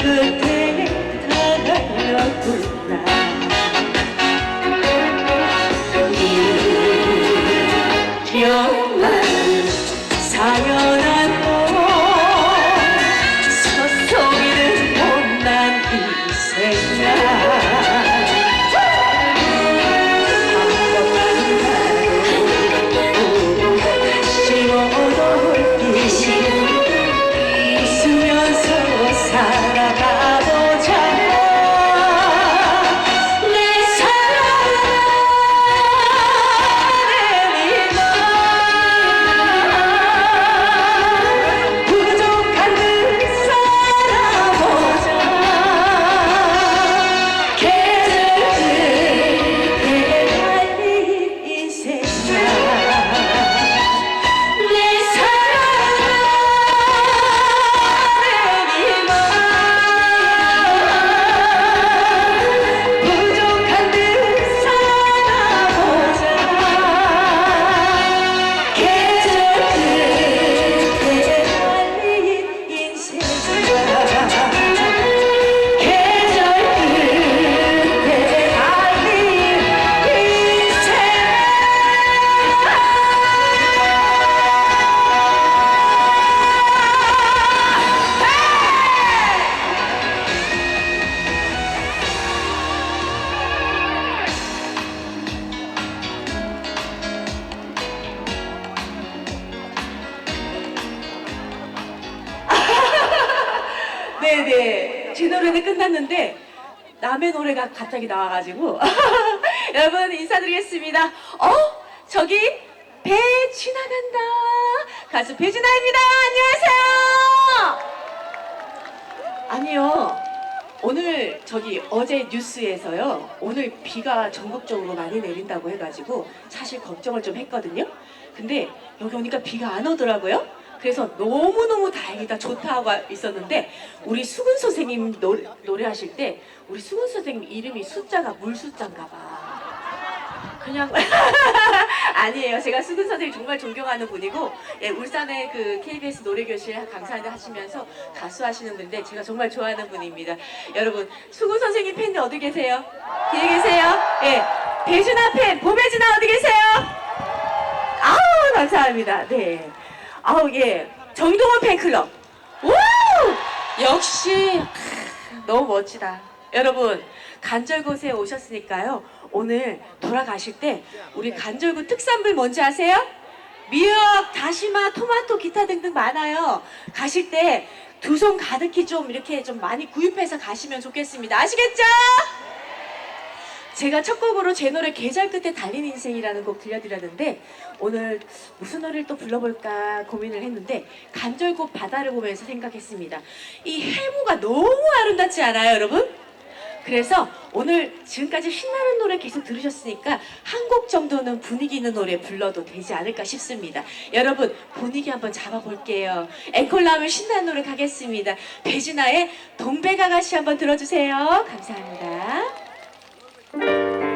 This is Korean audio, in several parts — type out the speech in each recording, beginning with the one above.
good. 갑자기 나와가지고 여러분 인사드리겠습니다. 어? 저기 배 지나간다. 가수 배진아입니다. 안녕하세요. 아니요. 오늘 저기 어제 뉴스에서요. 오늘 비가 전국적으로 많이 내린다고 해가지고 사실 걱정을 좀 했거든요. 근데 여기 오니까 비가 안 오더라고요. 그래서 너무너무 다행이다 좋다 하고 있었는데 우리 수근 선생님 노래, 노래하실 때 우리 수근 선생님 이름이 숫자가 물 숫자인가 봐. 그냥 아니에요. 제가 수근 선생님 정말 존경하는 분이고 예, 울산의 그 KBS 노래교실 강사를 하시면서 가수 하시는 분인데 제가 정말 좋아하는 분입니다. 여러분 수근 선생님 팬들 어디 계세요? 뒤에 계세요? 예, 배준아 팬 보배준아 어디 계세요? 아우 감사합니다. 네. 아우 예 정동원 팬클럽. 오 역시 크, 너무 멋지다. 여러분 간절곶에 오셨으니까요. 오늘 돌아가실 때 우리 간절곶 특산물 뭔지 아세요? 미역, 다시마, 토마토, 기타 등등 많아요. 가실 때 두 손 가득히 좀 이렇게 좀 많이 구입해서 가시면 좋겠습니다. 아시겠죠? 제가 첫 곡으로 제 노래 계절 끝에 달린 인생이라는 곡 들려드렸는데 오늘 무슨 노래를 또 불러볼까 고민을 했는데 간절곶 바다를 보면서 생각했습니다. 이 해무가 너무 아름답지 않아요, 여러분? 그래서 오늘 지금까지 신나는 노래 계속 들으셨으니까 한 곡 정도는 분위기 있는 노래 불러도 되지 않을까 싶습니다. 여러분 분위기 한번 잡아볼게요. 나오면 신나는 노래 가겠습니다. 배진아의 동백아가씨 한번 들어주세요. 감사합니다. Thank you.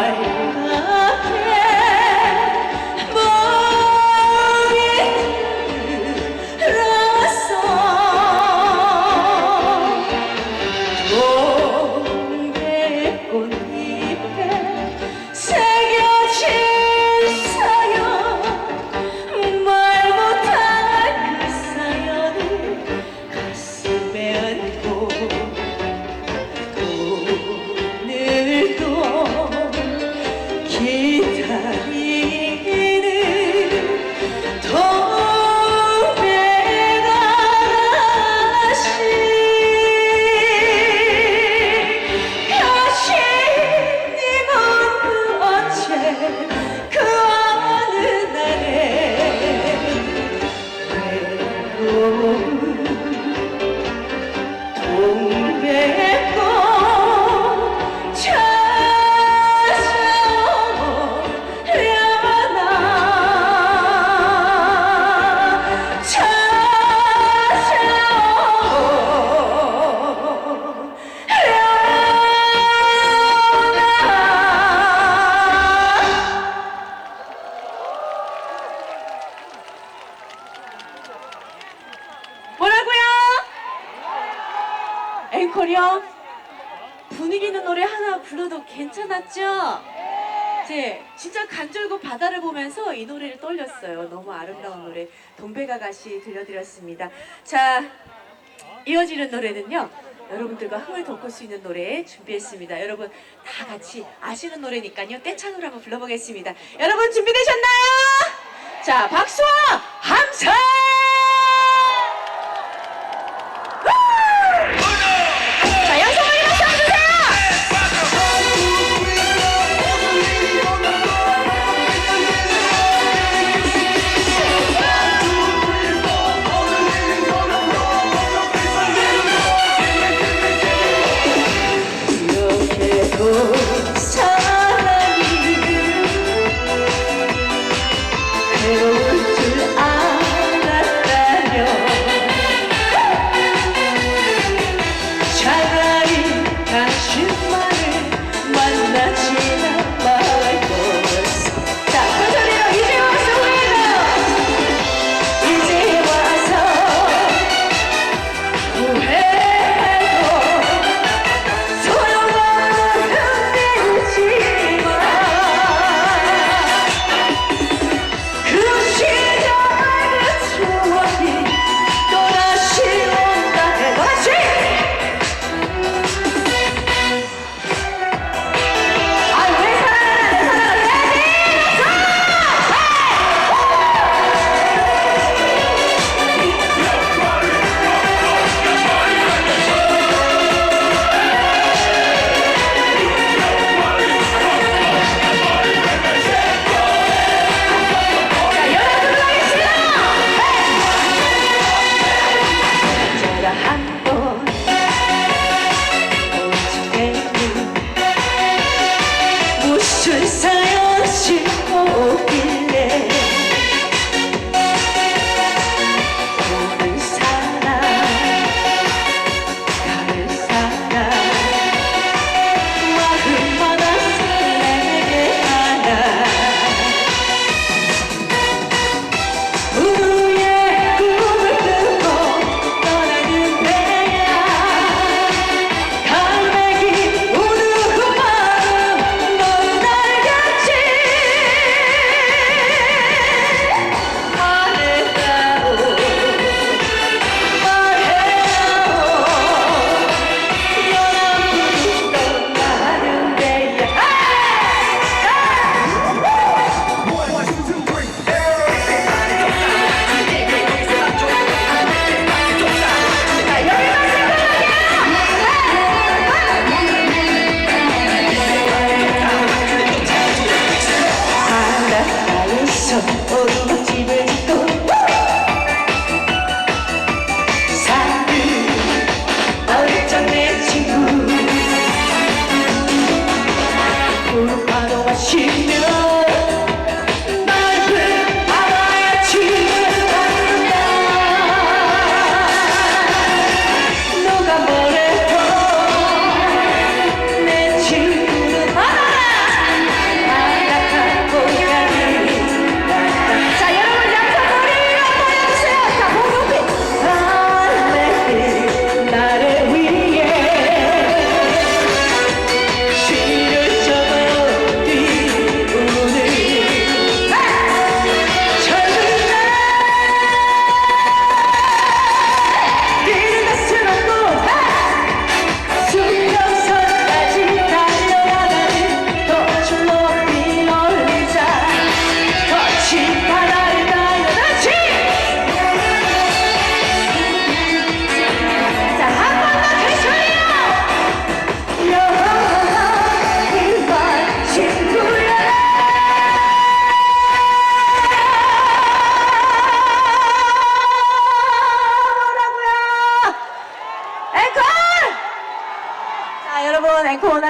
high. 괜찮았죠? 제 진짜 간절고 바다를 보면서 이 노래를 떠올렸어요. 너무 아름다운 노래 동백아가씨 들려드렸습니다. 자 이어지는 노래는요. 여러분들과 흥을 돋굴 수 있는 노래 준비했습니다. 여러분 다 같이 아시는 노래니까요. 떼창으로 한번 불러보겠습니다. 여러분 준비되셨나요? 자 박수와 함성!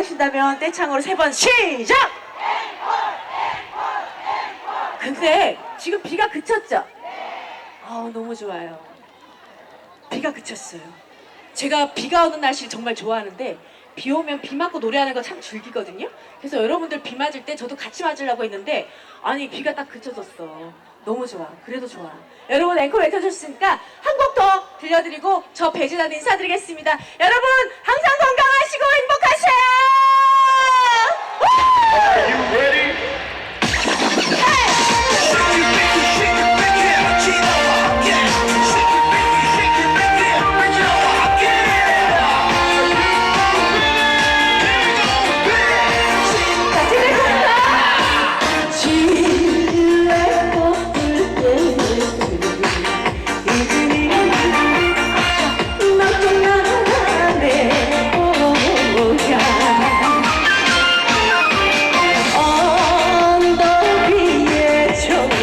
원하신다면 떼창으로 세 번 시작! 근데 지금 비가 그쳤죠? 아우 너무 좋아요. 비가 그쳤어요. 제가 비가 오는 날씨를 정말 좋아하는데 비 오면 비 맞고 노래하는 거 참 즐기거든요. 그래서 여러분들 비 맞을 때 저도 같이 맞으려고 했는데 아니 비가 딱 그쳐졌어. 너무 좋아. 그래도 좋아. 여러분 앵커 외쳐주셨으니까 한 곡 더 들려드리고 저 배진아도 인사드리겠습니다. 여러분 항상 건강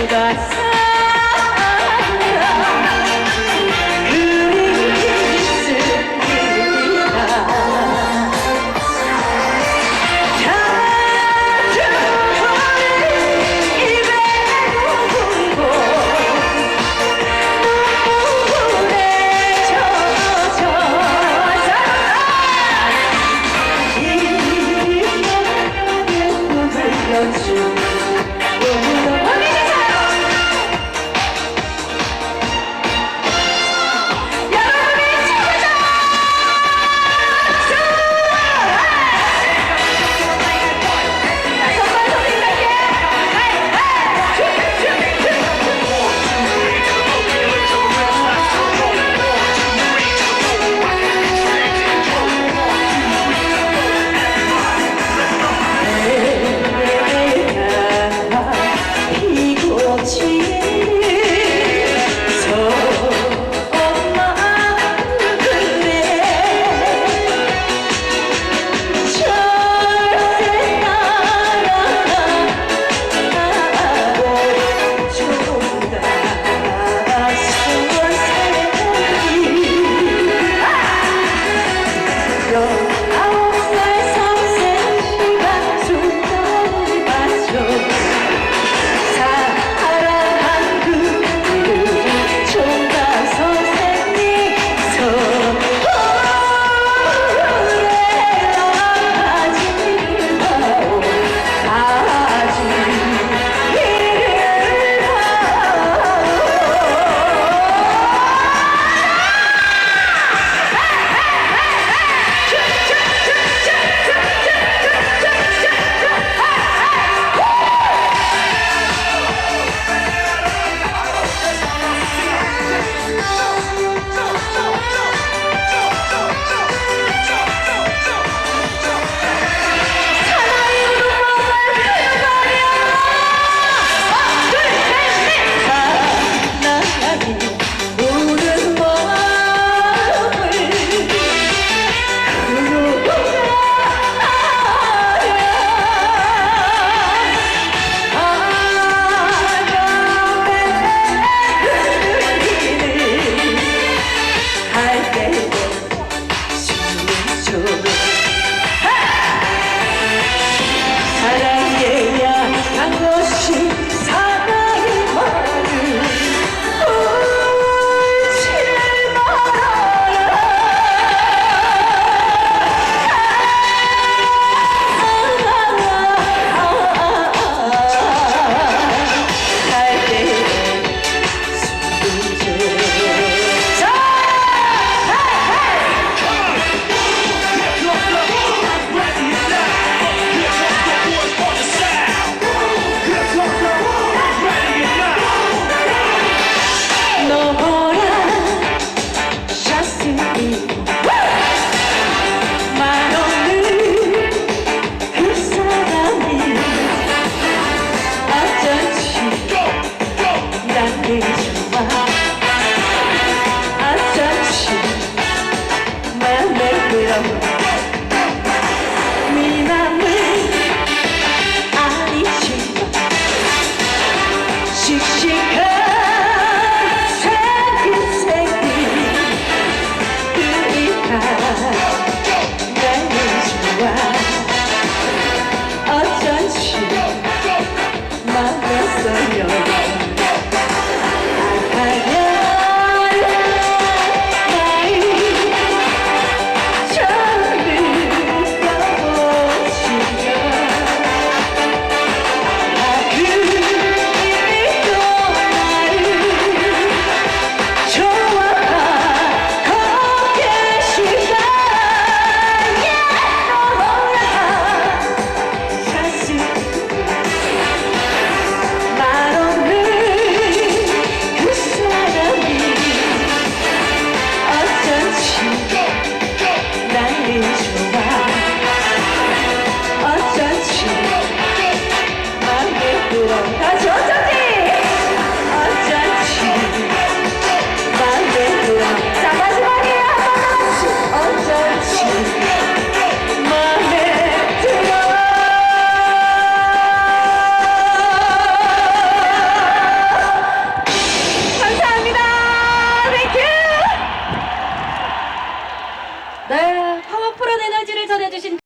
guys.